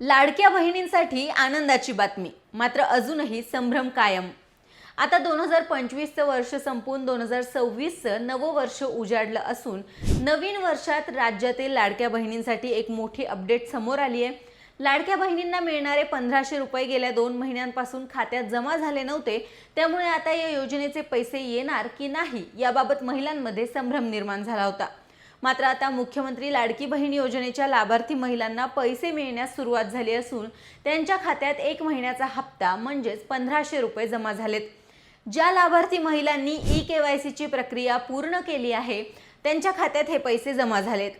लाडक्या बहिणींसाठी आनंदाची बातमी. मात्र अजूनही संभ्रम कायम. आता दोन हजार पंचवीसचं वर्ष संपून दोन हजार सव्वीसचं नवं वर्ष उजाडलं असून नवीन वर्षात राज्यातील लाडक्या बहिणींसाठी एक मोठी अपडेट समोर आली आहे लाडक्या बहिणींना मिळणारे पंधराशे रुपये गेल्या दोन महिन्यांपासून खात्यात जमा झाले नव्हते. त्यामुळे आता या योजनेचे पैसे येणार की नाही याबाबत महिलांमध्ये संभ्रम निर्माण झाला होता. मात्र आता मुख्यमंत्री लाडकी बहीण योजनेच्या लाभार्थी महिलांना पैसे मिळण्यास सुरुवात झाली असून त्यांच्या खात्यात एक महिन्याचा हप्ता म्हणजेच पंधराशे रुपये जमा झालेत. ज्या लाभार्थी महिलांनी ई के वाय सीची प्रक्रिया पूर्ण केली आहे त्यांच्या खात्यात हे पैसे जमा झालेत.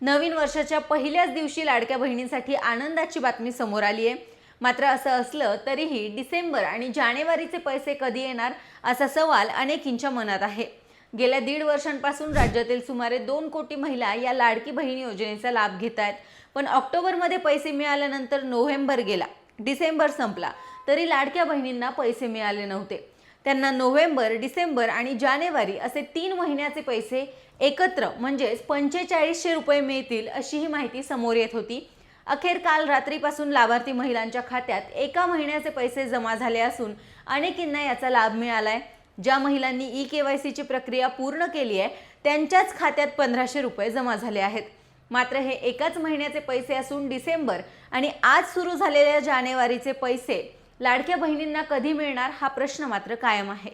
नवीन वर्षाच्या पहिल्याच दिवशी लाडक्या बहिणींसाठी आनंदाची बातमी समोर आली आहे. मात्र असं असलं तरीही डिसेंबर आणि जानेवारीचे पैसे कधी येणार असा सवाल अनेकींच्या मनात आहे. गेल्या दीड वर्षांपासून राज्यातील सुमारे दोन कोटी महिला या लाडकी बहीण योजनेचा लाभ घेत आहेत. पण ऑक्टोबरमध्ये पैसे मिळाल्यानंतर नोव्हेंबर गेला. डिसेंबर संपला. तरी लाडक्या बहिणींना पैसे मिळाले नव्हते. त्यांना नोव्हेंबर डिसेंबर आणि जानेवारी असे तीन महिन्याचे पैसे एकत्र म्हणजेच पंचेचाळीसशे रुपये मिळतील अशी ही माहिती समोर येत होती. अखेर काल रात्रीपासून लाभार्थी महिलांच्या खात्यात एका महिन्याचे पैसे जमा झाले असून अनेकींना याचा लाभ मिळाला आहे ज्या महिलांनी ई के वाय सीची प्रक्रिया पूर्ण केली आहे त्यांच्याच खात्यात पंधराशे रुपये जमा झाले आहेत. मात्र हे एकाच महिन्याचे पैसे असून डिसेंबर आणि आज सुरू झालेल्या जानेवारीचे पैसे लाडक्या बहिणींना कधी मिळणार हा प्रश्न मात्र कायम आहे.